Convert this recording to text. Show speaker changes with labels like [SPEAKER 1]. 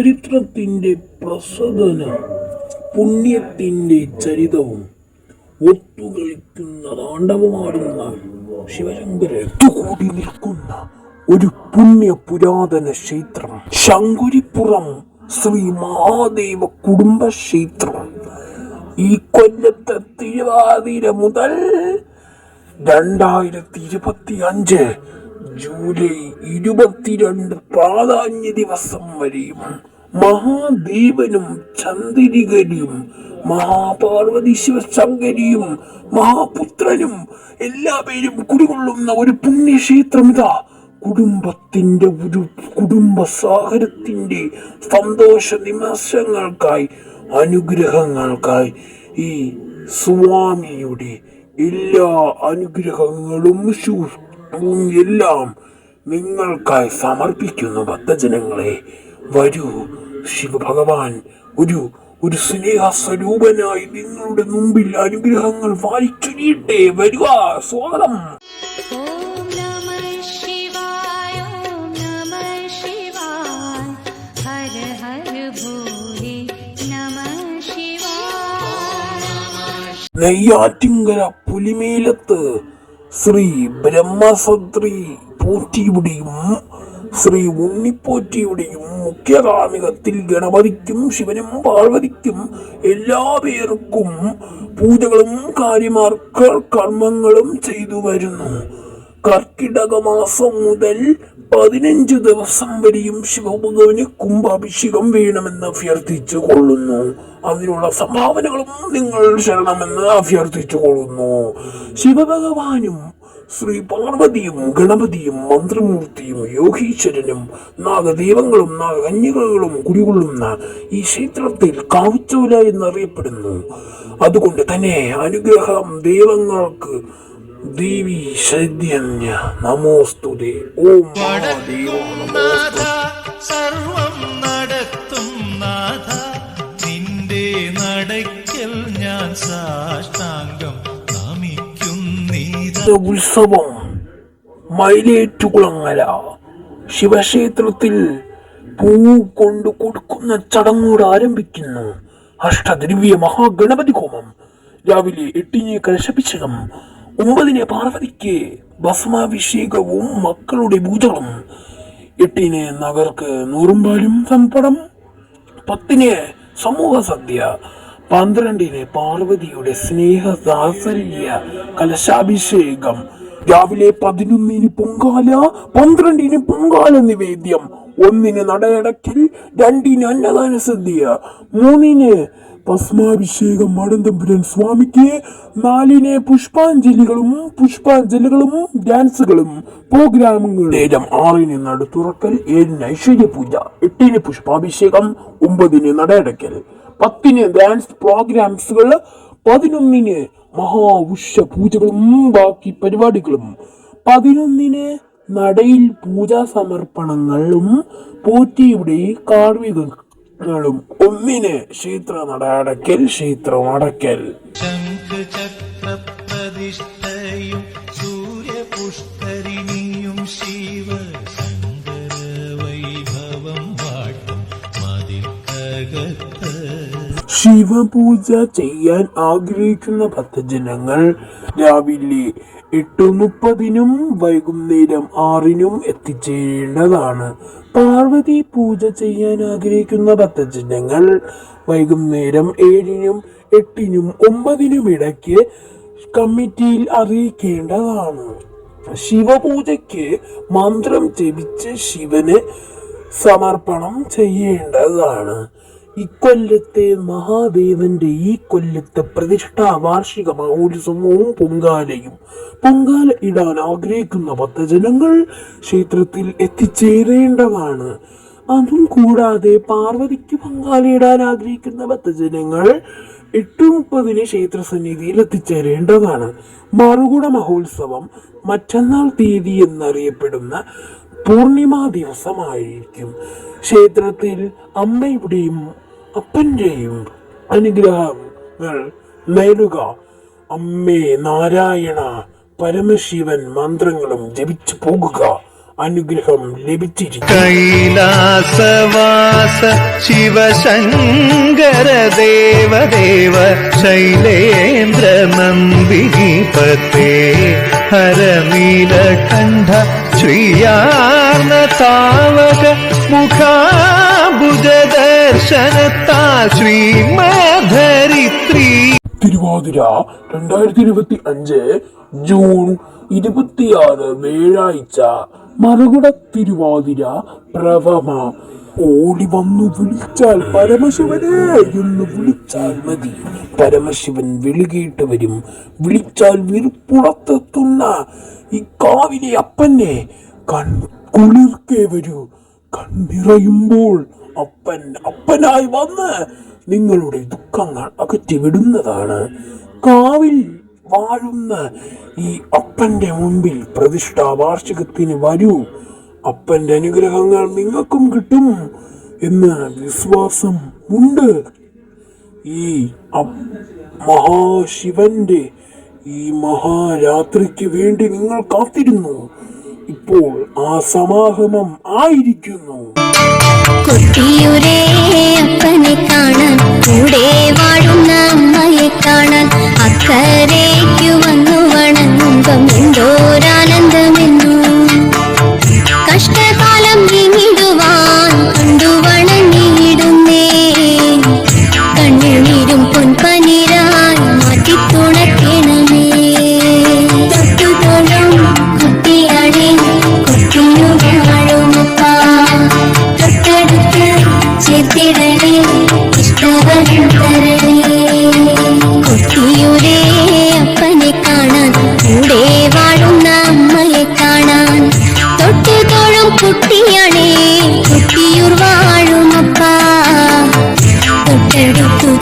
[SPEAKER 1] ചരിത്രത്തിന്റെ പ്രസദന പുണ്യത്തിന്റെ ചരിതവും ഒത്തുകളിക്കുന്ന താണ്ഡവമാടുന്ന ശിവശങ്കര കൂടി നിൽക്കുന്ന ഒരു പുണ്യ പുരാതന ക്ഷേത്രം. ശങ്കുരിപ്പുറം ശ്രീ മഹാദേവ കുടുംബക്ഷേത്രം. ഈ കൊല്ലത്തെ തിരുവാതിര മുതൽ രണ്ടായിരത്തി ഇരുപത്തി അഞ്ച് ജൂലൈ ഇരുപത്തിരണ്ട് പ്രാധാന്യ ദിവസം വരെയും മഹാദേവനും ചന്ദ്രികനും മഹാപാർവതി ശിവശങ്കരിയും മഹാപുത്രനും എല്ലാ പേരും കുടികൊള്ളുന്ന ഒരു പുണ്യക്ഷേത്രം ഇതാ കുടുംബത്തിന്റെ ഒരു കുടുംബ സാഹരത്തിന്റെ സന്തോഷ നിമിഷങ്ങൾക്കായി അനുഗ്രഹങ്ങൾക്കായി ഈ സ്വാമിയുടെ എല്ലാ അനുഗ്രഹങ്ങളും എല്ലാം നിങ്ങൾക്കായി സമർപ്പിക്കുന്നു ഭക്തജനങ്ങളെ. വരൂ ശിവഭഗവാൻ. ഒരു ഒരു സ്നേഹസ്വരൂപനായി നിങ്ങളുടെ മുമ്പിൽ അനുഗ്രഹങ്ങൾ വായിച്ചൊരിയട്ടെ. വരുക സ്വാഗതം. നെയ്യാറ്റിങ്കര പുലിമേലത്ത് ശ്രീ ബ്രഹ്മസത്രി പോറ്റിയുടെയും ശ്രീ ഉണ്ണിപ്പോറ്റിയുടെയും മുഖ്യകാമികത്തിൽ ഗണപതിക്കും ശിവനും പാർവതിക്കും എല്ലാ പേർക്കും പൂജകളും കാര്യമാർക്ക കർമ്മങ്ങളും ചെയ്തു വരുന്നു. കർക്കിടക മാസം മുതൽ പതിനഞ്ച് ദിവസം വരെയും ശിവഭഗവന് കുംഭാഭിഷേകം വേണമെന്ന് അഭ്യർത്ഥിച്ചു കൊള്ളുന്നു. അതിനുള്ള സംഭാവനകളും നിങ്ങൾ ശരണമെന്ന് അഭ്യർത്ഥിച്ചു കൊള്ളുന്നു. ശിവഭഗവാനും ശ്രീ പാർവതിയും ഗണപതിയും മന്ത്രമൂർത്തിയും യോഗീശ്വരനും നാഗദൈവങ്ങളും നാഗകന്യകളും കുടികൊള്ളുന്ന ഈ ക്ഷേത്രത്തിൽ കാവുച്ചോല എന്നറിയപ്പെടുന്നു. അതുകൊണ്ട് തന്നെ അനുഗ്രഹം ദൈവങ്ങൾക്ക്. ദേവി ശൈദ്യ നമോസ്തുതേ. ഓം
[SPEAKER 2] നാഥ സർവം ഞാൻ സാഷ്ടാംഗം നമിക്കുന്നീത
[SPEAKER 1] ഉത്സവം ശിവക്ഷേത്രത്തിൽ പൂ കൊണ്ട് കൊടുക്കുന്ന ചടങ്ങോട് ആരംഭിക്കുന്നു. അഷ്ടദ്രവ്യ മഹാഗണപതി ഹോമം. രാവിലെ എട്ടിന് കലശഭിഷേകം ഒമ്പതിന് പാർവതിക്ക് ഭസ്മാഭിഷേകവും മക്കളുടെ പൂജകളും. എട്ടിന് നഗർക്ക് നൂറുമ്പാലും സമ്പടം പത്തിന് സമൂഹ സദ്യ പന്ത്രണ്ടിന് പാർവതിയുടെ സ്നേഹ സ്നേഹദാസല്യ കലശാഭിഷേകം. രാവിലെ പതിനൊന്നിന് പൊങ്കാല പന്ത്രണ്ടിന് പൊങ്കാല നിവേദ്യം. ഒന്നിന് നടയടക്കൽ രണ്ടിന് അന്നദാന സദ്യ മൂന്നിന് ഭസ്മാഭിഷേകം മടന്തമ്പുരൻ സ്വാമിക്ക്. നാലിന് പുഷ്പാഞ്ജലികളും പുഷ്പാഞ്ജലികളും ഡാൻസുകളും പ്രോഗ്രാമുകൾ നേരം ആറിന് നട തുറക്കൽ ഏഴിന് ഐശ്വര്യ പൂജ എട്ടിന് പുഷ്പാഭിഷേകം ഒമ്പതിന് നടയടക്കൽ പത്തിന് ഡാൻസ് പ്രോഗ്രാംസുകൾ പതിനൊന്നിന് മഹാവുഷ പൂജകളും ബാക്കി പരിപാടികളും. പതിനൊന്നിന് നടയിൽ പൂജാ സമർപ്പണങ്ങളും പോറ്റിയുടെ കാർമികങ്ങളും ഒന്നിന് ക്ഷേത്ര നട അടക്കൽ ക്ഷേത്രം അടക്കൽ
[SPEAKER 2] ശംഖചക്ര പ്രതിഷ്ഠയും സൂര്യപുഷ്കരിണിയും
[SPEAKER 1] ശിവപൂജ ചെയ്യാൻ ആഗ്രഹിക്കുന്ന ഭക്തജനങ്ങൾ രാവിലെ എട്ട് മുപ്പതിനും വൈകുന്നേരം ആറിനും എത്തിച്ചേരേണ്ടതാണ്. പാർവതി പൂജ ചെയ്യാൻ ആഗ്രഹിക്കുന്ന ഭക്തജനങ്ങൾ വൈകുന്നേരം ഏഴിനും എട്ടിനും ഒമ്പതിനും ഇടയ്ക്ക് കമ്മിറ്റിയിൽ അറിയിക്കേണ്ടതാണ്. ശിവപൂജയ്ക്ക് മന്ത്രം ജപിച്ച് ശിവന് സമർപ്പണം ചെയ്യേണ്ടതാണ്. ഇക്കൊല്ലത്തെ മഹാദേവന്റെ ഈ കൊല്ലത്തെ പ്രതിഷ്ഠാ വാർഷിക മഹോത്സവവും പൊങ്കാലയും. പൊങ്കാല ഇടാൻ ആഗ്രഹിക്കുന്ന ഭക്തജനങ്ങൾ ക്ഷേത്രത്തിൽ എത്തിച്ചേരേണ്ടതാണ്. അതും കൂടാതെ പാർവതിക്ക് പൊങ്കാലയിടാൻ ആഗ്രഹിക്കുന്ന ഭക്തജനങ്ങൾ എട്ട് മുപ്പതിന് ക്ഷേത്രസന്നിധിയിൽ എത്തിച്ചേരേണ്ടതാണ്. മറുകുട മഹോത്സവം മറ്റന്നാൾ തീയതി എന്നറിയപ്പെടുന്ന പൂർണിമ ദിവസമായിരിക്കും. ക്ഷേത്രത്തിൽ അമ്മയുടെയും അപ്പന്റെയും അനുഗ്രഹങ്ങൾ നേടുക അമ്മേ നാരായണ പരമശിവൻ മന്ത്രങ്ങളും ജപിച്ചു പോകുക. അനുഗ്രഹം ലഭിച്ചിരിക്കും.
[SPEAKER 2] കൈലാസവാസ ശിവശങ്കര ദേവദേവ ശൈലേന്ദ്ര നന്ദിനിപത്തെ ഹരനീലകണ്ഠ ശ്രീയാർന്ന താവക മുഖാബുജദർശനത്താ ശ്രീമധരിത്രീ.
[SPEAKER 1] തിരുവാതിര രണ്ടായിരത്തി ഇരുപത്തി അഞ്ച് ജൂൺ ഇരുപത്തിയാറ് വ്യാഴാഴ്ച മറുകുട തിരുവാതിര പ്രഭമ ഓടി വന്നു വിളിച്ചാൽ പരമശിവനെ എന്ന് വിളിച്ചാൽ മതി. പരമശിവൻ വിളികേട്ട് വരും. വിളിച്ചാൽ വിരുപ്പുറത്തെത്തുന്ന ഈ കാവിലെ അപ്പനെ കൺ കുളിർക്കെ വരൂ. കണ്ണിറയുമ്പോൾ അപ്പൻ അപ്പനായി വന്ന് നിങ്ങളുടെ ദുഃഖങ്ങൾ അകറ്റി വിടുന്നതാണ് കാവിൽ വാഴുന്ന ഈ അപ്പന്റെ മുമ്പിൽ പ്രതിഷ്ഠാ വാർഷികത്തിന് വരൂ. അപ്പന്റെ അനുഗ്രഹങ്ങൾ നിങ്ങൾക്കും കിട്ടും എന്ന് വിശ്വാസം ഉണ്ട്. ഈ മഹാശിവന്റെ ഈ മഹാരാത്രിക്ക് വേണ്ടി നിങ്ങൾ കാത്തിരുന്നു. ഇപ്പോൾ ആ സമാഗമം ആയിരിക്കുന്നു.
[SPEAKER 3] അപ്പനെ കാണാൻ കൂടെ വാഴുന്ന അമ്മയെ കാണാൻ അക്കരേക്കു